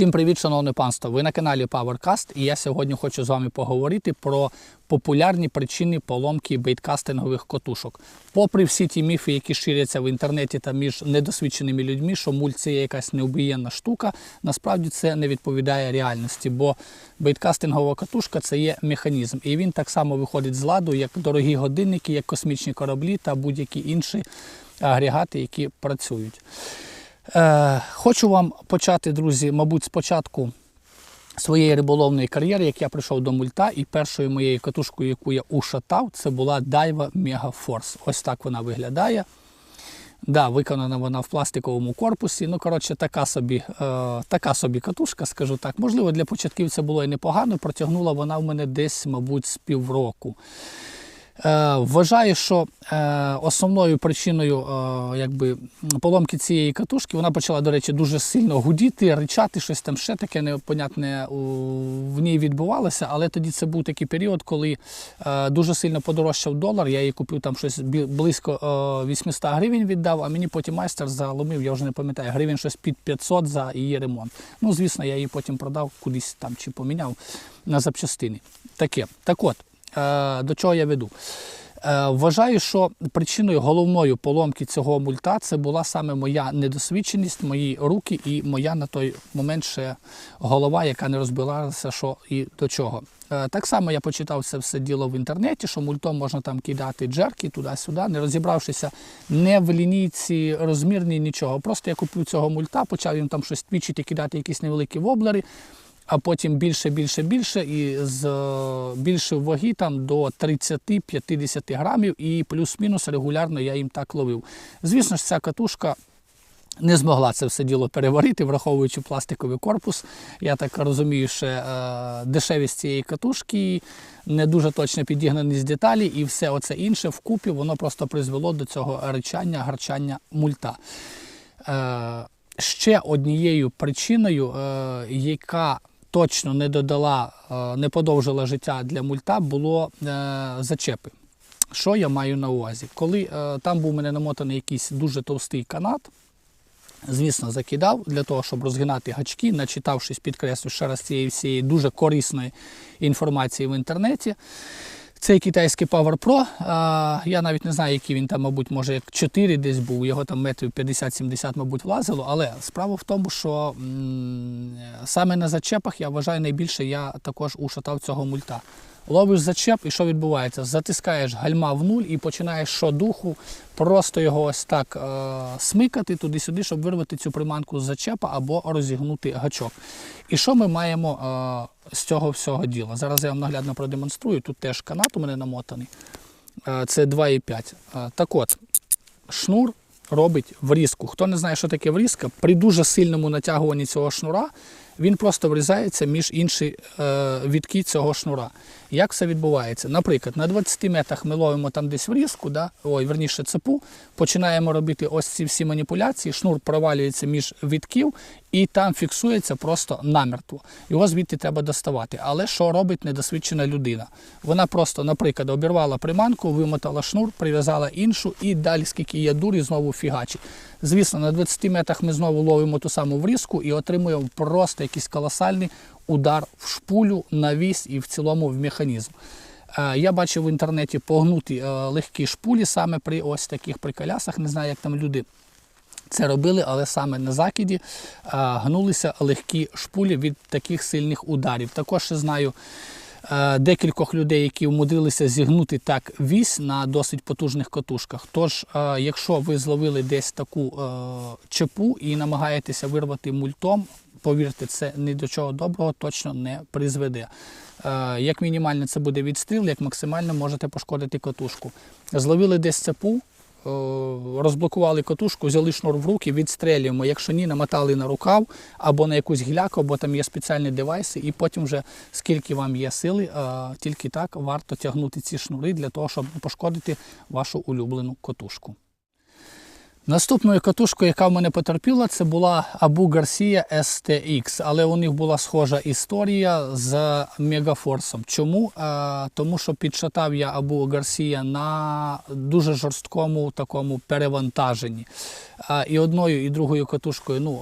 Всім привіт, шановне панство! Ви на каналі PowerCast і я сьогодні хочу з вами поговорити про популярні причини поломки бейткастингових котушок. Попри всі ті міфи, які ширяться в інтернеті та між недосвідченими людьми, що мульт це якась необієнна штука, насправді це не відповідає реальності, бо бейткастингова катушка це є механізм, і він так само виходить з ладу, як дорогі годинники, як космічні кораблі та будь-які інші агрегати, які працюють. Е, хочу вам почати, друзі, мабуть, спочатку своєї риболовної кар'єри, як я прийшов до мульта, і першою моєю катушкою, яку я ушатав, це була Mega Force. Ось так вона виглядає. Да, виконана вона в пластиковому корпусі. Ну, коротше, така собі, е, така собі катушка, скажу так. Можливо, для початківця було і непогано. Протягнула вона в мене десь, мабуть, з півроку. Е, Вважаю, що е, основною причиною е, якби, поломки цієї катушки вона почала, до речі, дуже сильно гудіти, ричати, щось там ще таке непонятне в ній відбувалося. Але тоді це був такий період, коли дуже сильно подорожчав долар. Я її купив там щось близько е, 800 гривень віддав, а мені потім майстер заломив, я вже не пам'ятаю, гривень щось під 500 за її ремонт. Ну, звісно, я її потім продав кудись там чи поміняв на запчастини. Таке. Так от. Е, До чого я веду? Е, Вважаю, що причиною головною поломки цього мульта це була саме моя недосвідченість, мої руки і моя на той момент ще голова, яка не розбиралася, що і до чого. Е, Так само я почитав це все діло в інтернеті, що мультом можна там кидати джерки туди-сюди, не розібравшися не в лінійці розмірній нічого. Просто я купив цього мульта, почав їм там щось твічити, кидати якісь невеликі воблери а потім більше, більше, більше і з е, ваги там до 30-50 грамів і плюс-мінус регулярно я їм так ловив. Звісно ж, ця катушка. Не змогла це все діло переварити, враховуючи пластиковий корпус. Я так розумію, що е, дешевість цієї катушки, не дуже точно підігнаність деталі, і все оце інше вкупі, воно просто призвело до цього ричання, гарчання мульта. Е, ще однією причиною, е, яка точно не додала, е, не подовжила життя для мульта, було е, зачепи. Що я маю на увазі? Коли е, там був у мене намотаний якийсь дуже товстий канат, звісно, закидав для того, щоб розгинати гачки, начитавшись, підкреслю ще раз цієї всієї дуже корисної інформації в інтернеті. Цей китайський Power Pro, а, я навіть не знаю, який він там, мабуть, може як 4 десь був, його там метрів 50-70, мабуть, влазило. Але справа в тому, що м, саме на зачепах я вважаю найбільше я також ушатав цього мульта. Ловиш зачеп, і що відбувається? Затискаєш гальма в нуль і починаєш щодуху просто його ось так е, смикати туди-сюди, щоб вирвати цю приманку з зачепа або розігнути гачок. І що ми маємо е, з цього всього діла? Зараз я вам наглядно продемонструю. Тут теж канат у мене намотаний. Е, це 2,5. Е, так от, шнур робить врізку. Хто не знає, що таке врізка, при дуже сильному натягуванні цього шнура він просто врізається між інші е, відки цього шнура. Як це відбувається? Наприклад, на 20 метрах ми ловимо там десь врізку, да? ой, верніше цепу, починаємо робити ось ці всі маніпуляції, шнур провалюється між відків і там фіксується просто намертво. Його звідти треба доставати. Але що робить недосвідчена людина? Вона просто, наприклад, обірвала приманку, вимотала шнур, прив'язала іншу і далі, скільки є дурі, знову фігачить. Звісно, на 20 метрах ми знову ловимо ту саму врізку і отримуємо просто якийсь колосальний удар в шпулю, на вісь і в цілому в механізм. Е, Я бачив в інтернеті погнуті е, легкі шпулі саме при ось таких приколясах. Не знаю, як там люди це робили, але саме на закиді гнулися легкі шпулі від таких сильних ударів. Також знаю е, декількох людей, які умудрилися зігнути так вісь на досить потужних катушках. Тож, е, якщо ви зловили десь таку е, чепу і намагаєтеся вирвати мультом, повірте, це ні до чого доброго точно не призведе. Е, Як мінімально це буде відстріл, як максимально можете пошкодити катушку. Зловили десь цепу, е, розблокували катушку, взяли шнур в руки, відстрелюємо. Якщо ні, намотали на рукав або на якусь гіляку, або там є спеціальні девайси, і потім вже скільки вам є сили, е, тільки так варто тягнути ці шнури для того, щоб пошкодити вашу улюблену катушку. Наступною катушкою, яка в мене потерпіла, це була Abu Garcia STX, але у них була схожа історія з Мегафорсом. Чому? Тому що підшатав я Abu Garcia на дуже жорсткому такому перевантаженні. І одною, і другою катушкою, ну,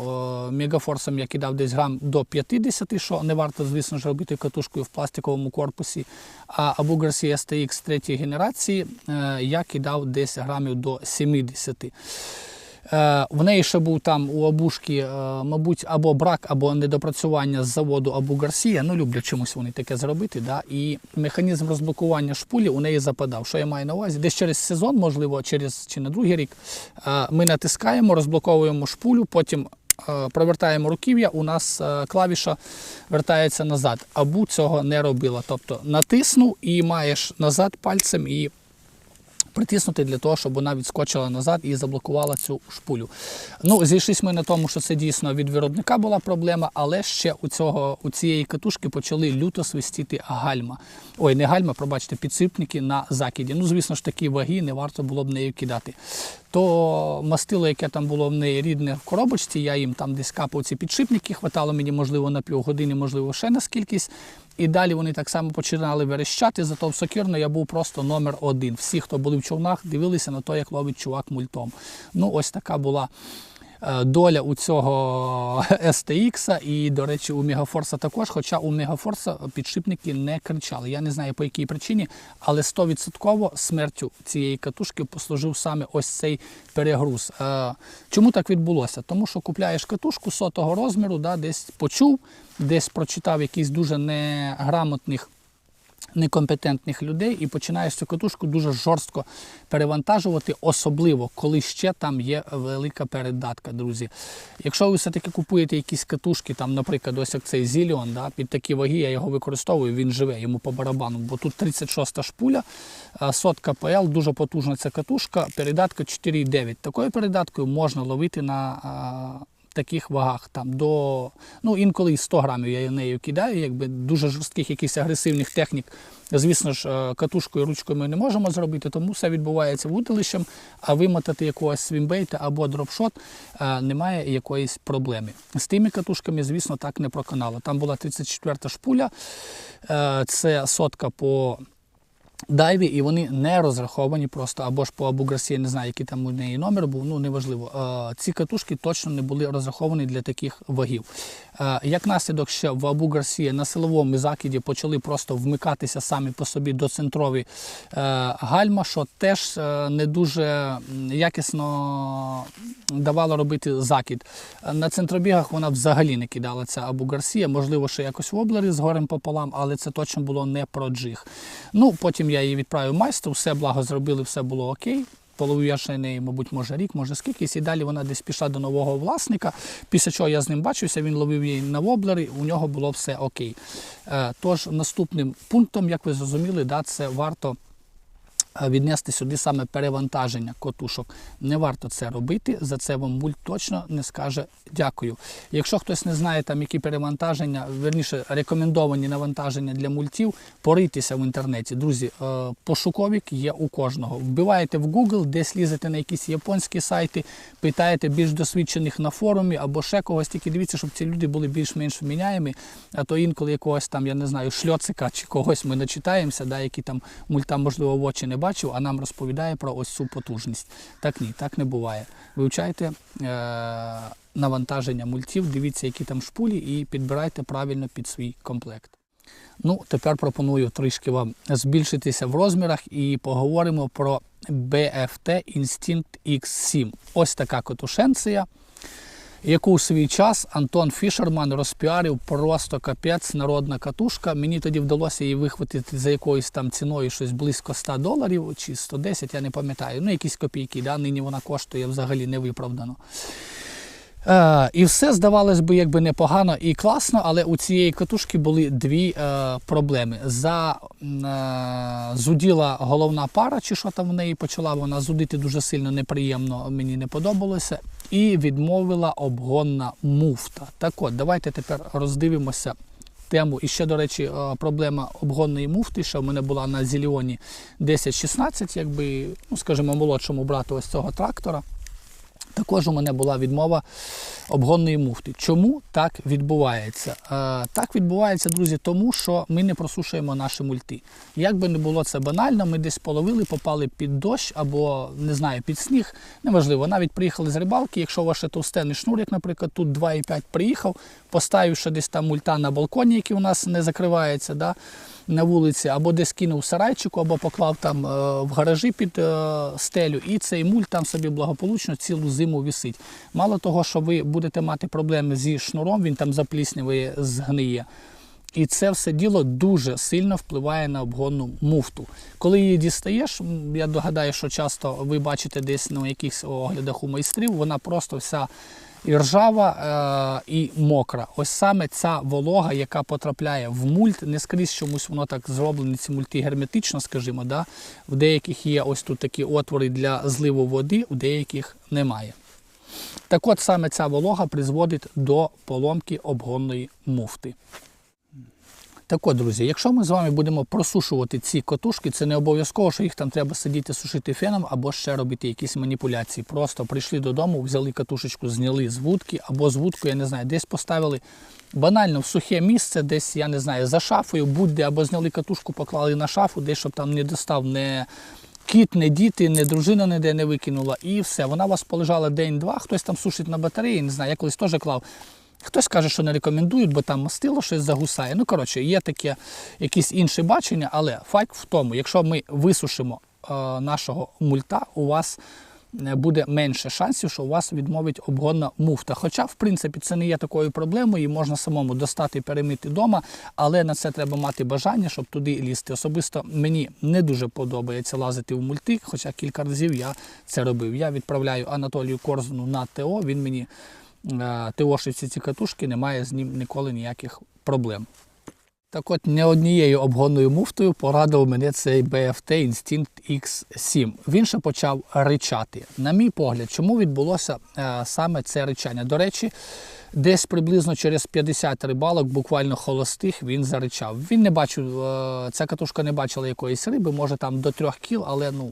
Мегафорсом я кидав десь грам до 50, що не варто, звісно ж, робити катушкою в пластиковому корпусі. А Abu Garcia STX третьої генерації е, я кидав десь грамів до 70. Е, В неї ще був там у Абушки, е, мабуть, або брак, або недопрацювання з заводу Абу Гарсія. Ну, люблять чомусь вони таке зробити. Да? І механізм розблокування шпулі у неї западав. Що я маю на увазі? Десь через сезон, можливо, через чи на другий рік, е, ми натискаємо, розблоковуємо шпулю, потім. Провертаємо руків'я, у нас клавіша вертається назад. Абу цього не робила. Тобто натиснув і маєш назад пальцем і притиснути для того, щоб вона відскочила назад і заблокувала цю шпулю. Ну, зійшлися ми на тому, що це дійсно від виробника була проблема, але ще у цього у цієї катушки почали люто свистіти гальма. Ой, не гальма, пробачте, підсипники на закиді. Ну, звісно ж, такі ваги не варто було б нею кидати. То мастило, яке там було в неї рідне в коробочці, я їм там десь капав ці підшипники, хватало мені, можливо, на півгодини, можливо, ще на скількись. І далі вони так само починали верещати, зато в сокірно я був просто номер один. Всі, хто були в човнах, дивилися на те, як ловить чувак мультом. Ну, ось така була доля у цього STX, і, до речі, у Мегафорса також, хоча у Мегафорса підшипники не кричали. Я не знаю по якій причині, але 100% смертю цієї катушки послужив саме ось цей перегруз. Е, Чому так відбулося? Тому що купляєш катушку сотого розміру, да, десь почув, десь прочитав якісь дуже неграмотних некомпетентних людей і починаєш цю катушку дуже жорстко перевантажувати, особливо коли ще там є велика передатка, друзі. Якщо ви все-таки купуєте якісь катушки, там, наприклад, ось як цей Zillion, да, під такі ваги я його використовую, він живе, йому по барабану, бо тут 36 шпуля, сотка ПЛ, дуже потужна ця катушка, передатка 4,9. Такою передаткою можна ловити на таких вагах там до ну інколи і 100 грамів я нею кидаю, якби дуже жорстких якихось агресивних технік. Звісно ж, е, катушкою ручкою ми не можемо зробити, тому все відбувається вудилищем, а вимотати якогось свімбейта або дропшот е, немає якоїсь проблеми. З тими катушками, звісно, так не проканало. Там була 34 шпуля, е, це сотка по дайві, і вони не розраховані просто, або ж по Абуграсі, я не знаю, який там у неї номер був, ну неважливо. Ці катушки точно не були розраховані для таких вагів. Як наслідок ще в Абу Гарсія на силовому закиді почали просто вмикатися самі по собі до центрові е, гальма, що теж е, не дуже якісно давало робити закид. На центробігах вона взагалі не кидала ця Абу можливо, ще якось воблери з горем пополам, але це точно було не про джиг. Ну, потім я її відправив майстру, все благо зробили, все було окей. Половив я ще неї, мабуть, може рік, може скількись, і далі вона десь пішла до нового власника. Після чого я з ним бачився, він ловив її на воблери, у нього було все окей. Е, Тож наступним пунктом, як ви зрозуміли, да, це варто віднести сюди саме перевантаження котушок. Не варто це робити, за це вам мульт точно не скаже дякую. Якщо хтось не знає, там які перевантаження, верніше рекомендовані навантаження для мультів, порийтеся в інтернеті. Друзі, е, пошуковик є у кожного. Вбиваєте в Google, десь лізете на якісь японські сайти, питаєте більш досвідчених на форумі або ще когось, тільки дивіться, щоб ці люди були більш-менш вміняємі, а то інколи якогось там, я не знаю, шльоцика чи когось ми начитаємося, да, які там мульта, можливо, в очі не бачив, а нам розповідає про ось цю потужність. Так ні, так не буває. Вивчайте е- навантаження мультів, дивіться, які там шпулі, і підбирайте правильно під свій комплект. Ну, тепер пропоную трішки вам збільшитися в розмірах і поговоримо про BFT Instinct X7. Ось така котушенція, яку у свій час Антон Фішерман розпіарив просто капець, народна катушка. Мені тоді вдалося її вихватити за якоюсь там ціною щось близько 100 доларів чи 110, я не пам'ятаю. Ну, якісь копійки, да? нині вона коштує взагалі невиправдано. Е, і все здавалось би, якби непогано і класно, але у цієї катушки були дві е, проблеми. За е, зуділа головна пара, чи що там в неї почала вона зудити дуже сильно неприємно, мені не подобалося. І відмовила обгонна муфта. Так от, давайте тепер роздивимося тему. І ще, до речі, е, проблема обгонної муфти, що в мене була на Зіліоні 10-16, якби, ну скажімо, молодшому брату ось цього трактора. Також у мене була відмова обгонної муфти. Чому так відбувається? Е, так відбувається, друзі, тому що ми не просушуємо наші мульти. Як би не було це банально, ми десь половили, попали під дощ або не знаю, під сніг. Неважливо, навіть приїхали з рибалки. Якщо ваш товстенний шнур, як, наприклад, тут 2,5 приїхав, поставивши десь там мульта на балконі, який у нас не закривається. Да? на вулиці, або десь кинув сарайчику, або поклав там е, в гаражі під е, стелю, і цей мульт там собі благополучно цілу зиму висить. Мало того, що ви будете мати проблеми зі шнуром, він там запліснює, згниє. І це все діло дуже сильно впливає на обгонну муфту. Коли її дістаєш, я догадаю, що часто ви бачите десь на якихось оглядах у майстрів, вона просто вся і ржава е, і мокра. Ось саме ця волога, яка потрапляє в мульт, не скрізь чомусь воно так зроблено, ці мульти герметично, скажімо. Да? В деяких є ось тут такі отвори для зливу води, в деяких немає. Так от саме ця волога призводить до поломки обгонної муфти. Так от, друзі, якщо ми з вами будемо просушувати ці котушки, це не обов'язково, що їх там треба сидіти сушити феном або ще робити якісь маніпуляції. Просто прийшли додому, взяли катушечку, зняли з вудки або з вудкою, я не знаю, десь поставили банально в сухе місце, десь, я не знаю, за шафою, будь-де, або зняли катушку, поклали на шафу, десь щоб там не достав не кіт, не діти, не дружина ніде не викинула, і все. Вона у вас полежала день-два, хтось там сушить на батареї, не знаю, я колись теж клав. Хтось каже, що не рекомендують, бо там мастило щось загусає. Ну, коротше, є таке якісь інші бачення, але факт в тому, якщо ми висушимо е, нашого мульта, у вас е, буде менше шансів, що у вас відмовить обгонна муфта. Хоча, в принципі, це не є такою проблемою, і можна самому достати і перемити вдома, але на це треба мати бажання, щоб туди лізти. Особисто мені не дуже подобається лазити в мульти, хоча кілька разів я це робив. Я відправляю Анатолію Корзуну на ТО, він мені е, ТОшить всі ці катушки, немає з ним ніколи ніяких проблем. Так от не однією обгонною муфтою порадив мене цей BFT Instinct X7. Він ще почав ричати. На мій погляд, чому відбулося е, саме це ричання? До речі, десь приблизно через 50 рибалок, буквально холостих, він заричав. Він не бачив, е, ця катушка не бачила якоїсь риби, може там до 3 кіл, але ну.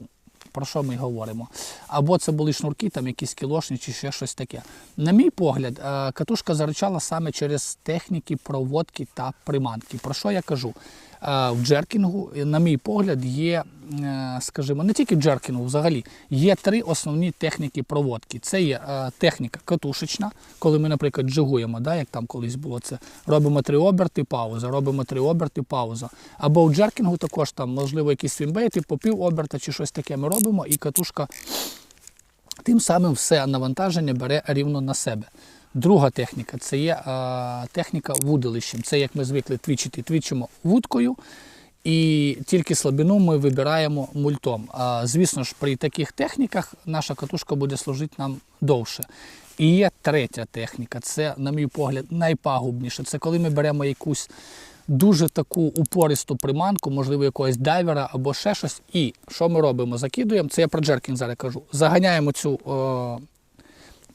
Про що ми говоримо? Або це були шнурки, там якісь кілошні чи ще щось таке. На мій погляд, е, катушка заричала саме через техніки проводки та приманки. Про що я кажу? В джеркінгу, на мій погляд, є, е, скажімо, не тільки в джеркінгу, взагалі, є три основні техніки проводки. Це є е, техніка катушечна, коли ми, наприклад, джигуємо, да, як там колись було це. Робимо три оберти, пауза, робимо три оберти, пауза. Або в джеркінгу також там, можливо, якісь свімбейти, по пів оберта чи щось таке ми робимо, і катушка тим самим все навантаження бере рівно на себе. Друга техніка це є техніка вудилищем. Це як ми звикли твічити, твічимо вудкою, і тільки слабину ми вибираємо мультом. Звісно ж, при таких техніках наша катушка буде служити нам довше. І є третя техніка, це, на мій погляд, найпагубніше. Це коли ми беремо якусь дуже таку упористу приманку, можливо, якогось дайвера або ще щось. І що ми робимо? Закидуємо, це я про джеркінг зараз кажу. Заганяємо цю е,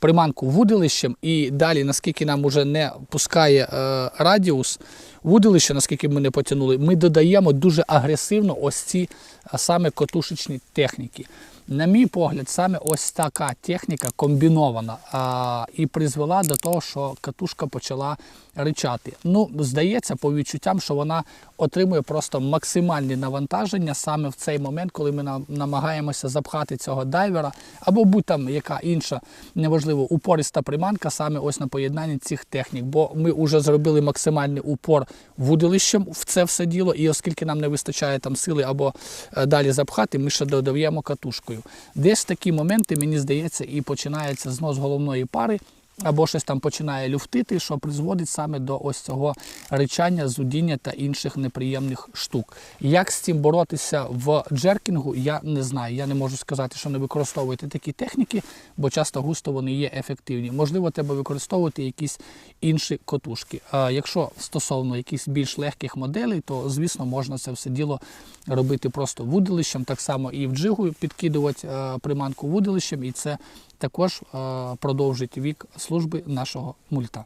приманку вудилищем і далі, наскільки нам уже не пускає е, радіус вудилища, наскільки ми не потягнули, ми додаємо дуже агресивно ось ці саме котушечні техніки. На мій погляд, саме ось така техніка комбінована а, і призвела до того, що катушка почала ричати. Ну, здається, по відчуттям, що вона отримує просто максимальні навантаження саме в цей момент, коли ми нам- намагаємося запхати цього дайвера, або будь там яка інша, неважливо, упориста приманка саме ось на поєднанні цих технік. Бо ми вже зробили максимальний упор вудилищем в це все діло, і оскільки нам не вистачає там сили або е, далі запхати, ми ще додаємо катушкою. Десь такі моменти, мені здається, і починається знос головної пари. Або щось там починає люфтити, що призводить саме до ось цього ричання, зудіння та інших неприємних штук. Як з цим боротися в джеркінгу, я не знаю. Я не можу сказати, що не використовуйте такі техніки, бо часто густо вони є ефективні. Можливо, треба використовувати якісь інші котушки. А якщо стосовно якихось більш легких моделей, то звісно можна це все діло робити просто вудилищем, так само і в джигу підкидувати е, приманку вудилищем, і це також е, продовжить вік служби нашого мульта.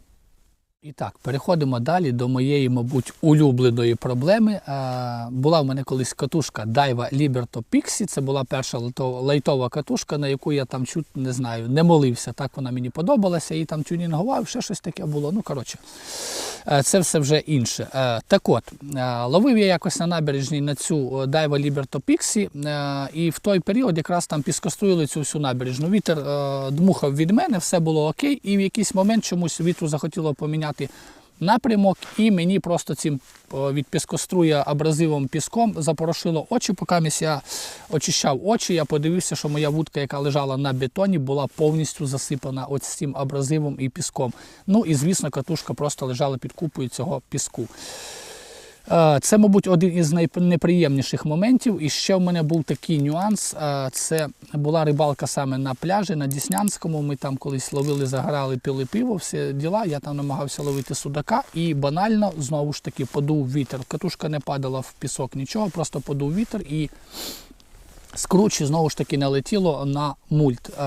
І так, переходимо далі до моєї, мабуть, улюбленої проблеми. Е, була в мене колись катушка Daiwa Liberto Pixie. Це була перша лайтова катушка, на яку я там чуть не знаю, не молився. Так вона мені подобалася, і там тюнінгував, ще щось таке було. Ну, коротше, е, це все вже інше. Е, так от, ловив я якось на набережній на цю Daiwa Liberto Pixie, і в той період якраз там піскоструїли цю всю набережну. Вітер дмухав від мене, все було окей, і в якийсь момент чомусь вітру захотіло поміняти напрямок, і мені просто цим від піскоструя абразивом піском запорошило очі. Поки я очищав очі, я подивився, що моя вудка, яка лежала на бетоні, була повністю засипана ось цим абразивом і піском. Ну і звісно, катушка просто лежала під купою цього піску. Е, Це, мабуть, один із найнеприємніших моментів. І ще в мене був такий нюанс. Е, Це була рибалка саме на пляжі на Діснянському. Ми там колись ловили, заграли, пили пиво, всі діла. Я там намагався ловити судака і банально знову ж таки подув вітер. Катушка не падала в пісок, нічого, просто подув вітер і з кручі знову ж таки налетіло на мульт. Е,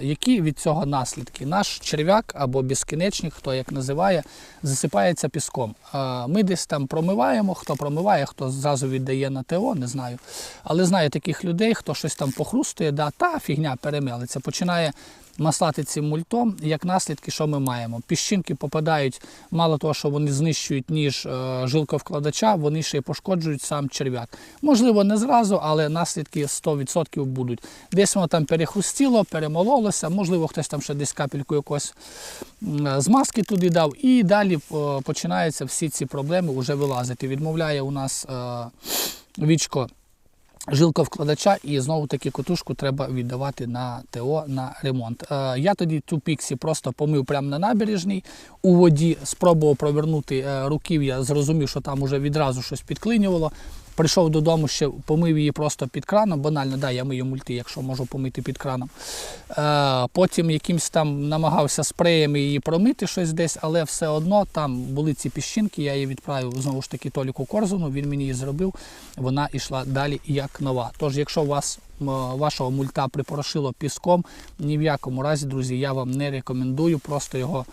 які від цього наслідки? Наш черв'як або безкінечник, хто як називає, засипається піском. Е, ми десь там промиваємо, хто промиває, хто зразу віддає на ТО, не знаю. Але знаю таких людей, хто щось там похрустує, да, та фігня перемелиться, починає маслати цим мультом, як наслідки, що ми маємо? Піщинки попадають, мало того, що вони знищують ніж е, жилковкладача, вони ще й пошкоджують сам черв'як. Можливо, не зразу, але наслідки 100% будуть. Десь воно там перехрустіло, перемололося, можливо, хтось там ще десь капельку якось е, змазки туди дав, і далі е, починаються всі ці проблеми вже вилазити. Відмовляє у нас вічко жилка вкладача, і знову таки котушку треба віддавати на ТО на ремонт. Е, я тоді цю піксі просто помив прямо на набережній у воді, спробував провернути е, руків'я, зрозумів, що там уже відразу щось підклинювало. Прийшов додому, ще помив її просто під краном. Банально, да, я мию мульти, якщо можу помити під краном. Е, потім якимсь там намагався спреєм її промити щось десь, але все одно там були ці піщинки, я її відправив знову ж таки Толіку Корзуну, він мені її зробив, вона йшла далі як нова. Тож, якщо вас вашого мульта припорошило піском, ні в якому разі, друзі, я вам не рекомендую просто його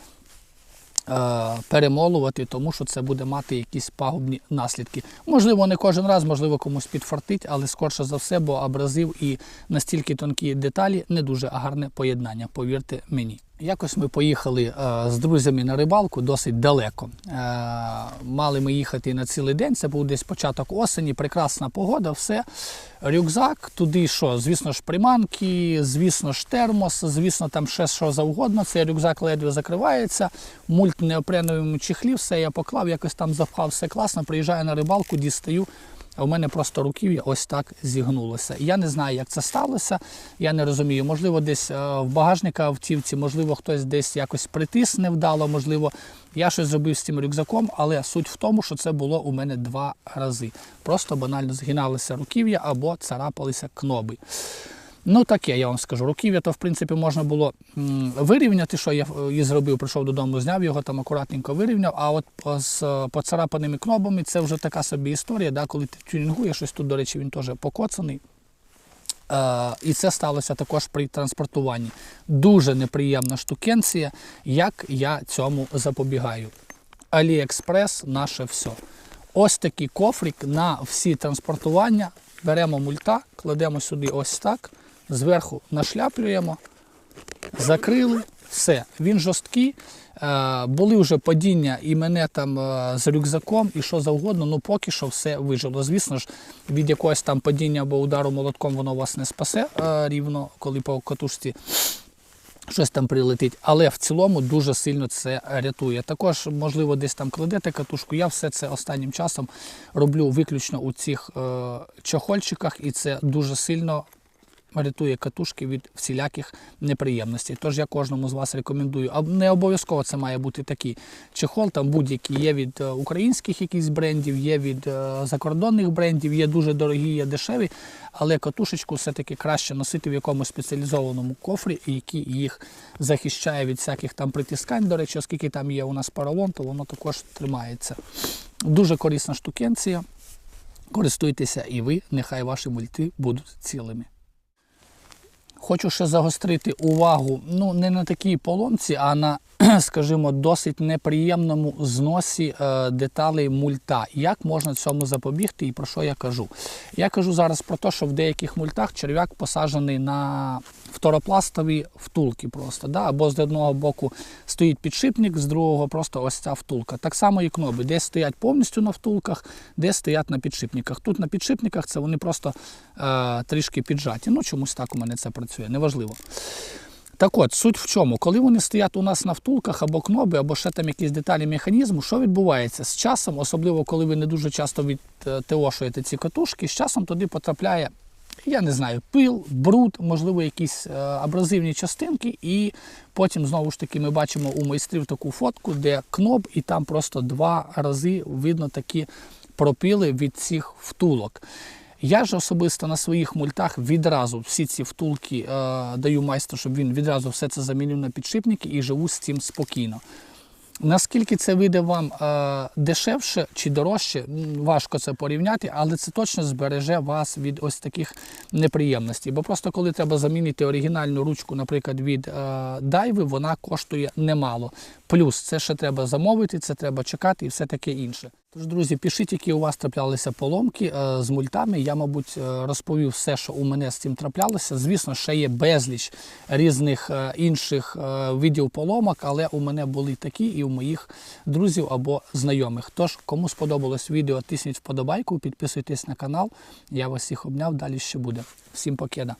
перемолувати, тому що це буде мати якісь пагубні наслідки. Можливо, не кожен раз, можливо, комусь підфартить, але скорше за все, бо абразив і настільки тонкі деталі не дуже гарне поєднання, повірте мені. Якось ми поїхали е, з друзями на рибалку досить далеко. Е, мали ми їхати на цілий день, це був десь початок осені, прекрасна погода, все. Рюкзак, туди що? Звісно ж, приманки, звісно ж, термос, звісно, там ще що завгодно. Цей рюкзак ледве закривається, мульт неопреновому чехлі, все я поклав, якось там запхав, все класно. Приїжджаю на рибалку, дістаю. У мене просто руків'я ось так зігнулося. Я не знаю, як це сталося. Я не розумію. Можливо, десь е, в багажника автівці, можливо, хтось десь якось притис невдало, можливо, я щось зробив з цим рюкзаком, але суть в тому, що це було у мене два рази. Просто банально згиналися руків'я або царапалися кноби. Ну таке, я вам скажу. Руків'я то в принципі можна було вирівняти, що я е, і зробив, прийшов додому, зняв його, там акуратненько вирівняв. А от з е, поцарапаними кнобами це вже така собі історія, да, коли ти тюнінгуєш, щось тут, до речі, він теж покоцаний. Е, і це сталося також при транспортуванні. Дуже неприємна штукенція, як я цьому запобігаю. Аліекспрес наше все. Ось такий кофрик на всі транспортування. Беремо мульта, кладемо сюди ось так, зверху нашляплюємо, закрили, все. Він жорсткий. Е, були вже падіння і мене там е, з рюкзаком, і що завгодно, ну поки що все вижило. Звісно ж, від якогось там падіння або удару молотком воно вас не спасе е, рівно, коли по катушці щось там прилетить, але в цілому дуже сильно це рятує. Також, можливо, десь там кладете катушку. Я все це останнім часом роблю виключно у цих е, чохольчиках, і це дуже сильно рятує катушки від всіляких неприємностей. Тож я кожному з вас рекомендую. А не обов'язково це має бути такий чехол, там будь-який є від е, українських якихось брендів, є від е, закордонних брендів, є дуже дорогі, є дешеві, але катушечку все-таки краще носити в якомусь спеціалізованому кофрі, який їх захищає від всяких там притискань. До речі, оскільки там є у нас поролон, то воно також тримається. Дуже корисна штукенція. Користуйтеся і ви, нехай ваші мульти будуть цілими. Хочу ще загострити увагу ну, не на такій поломці, а на, скажімо, досить неприємному зносі е, деталей мульта. Як можна цьому запобігти і про що я кажу? Я кажу зараз про те, що в деяких мультах черв'як посаджений на фторопластові втулки просто. Да? Або з одного боку стоїть підшипник, з другого просто ось ця втулка. Так само і кноби, десь стоять повністю на втулках, десь стоять на підшипниках. Тут на підшипниках це вони просто е, трішки піджаті. Ну, чомусь так у мене це працює, неважливо. Так от, суть в чому, коли вони стоять у нас на втулках або кноби, або ще там якісь деталі механізму, що відбувається з часом, особливо коли ви не дуже часто відтеошуєте ці катушки, з часом туди потрапляє, я не знаю, пил, бруд, можливо, якісь е, абразивні частинки, і потім знову ж таки ми бачимо у майстрів таку фотку, де кноб, і там просто два рази видно такі пропіли від цих втулок. Я ж особисто на своїх мультах відразу всі ці втулки е, даю майстру, щоб він відразу все це замінив на підшипники і живу з цим спокійно. Наскільки це вийде вам е, дешевше чи дорожче, важко це порівняти, але це точно збереже вас від ось таких неприємностей. Бо просто коли треба замінити оригінальну ручку, наприклад, від е, дайви, вона коштує немало. Плюс це ще треба замовити, це треба чекати і все таке інше. Тож, друзі, пишіть, які у вас траплялися поломки е, з мультами. Я, мабуть, е, розповів все, що у мене з цим траплялося. Звісно, ще є безліч різних е, інших видів поломок, але у мене були такі і у моїх друзів або знайомих. Тож, кому сподобалось відео, тисніть вподобайку, підписуйтесь на канал. Я вас всіх обняв, далі ще буде. Всім покеда!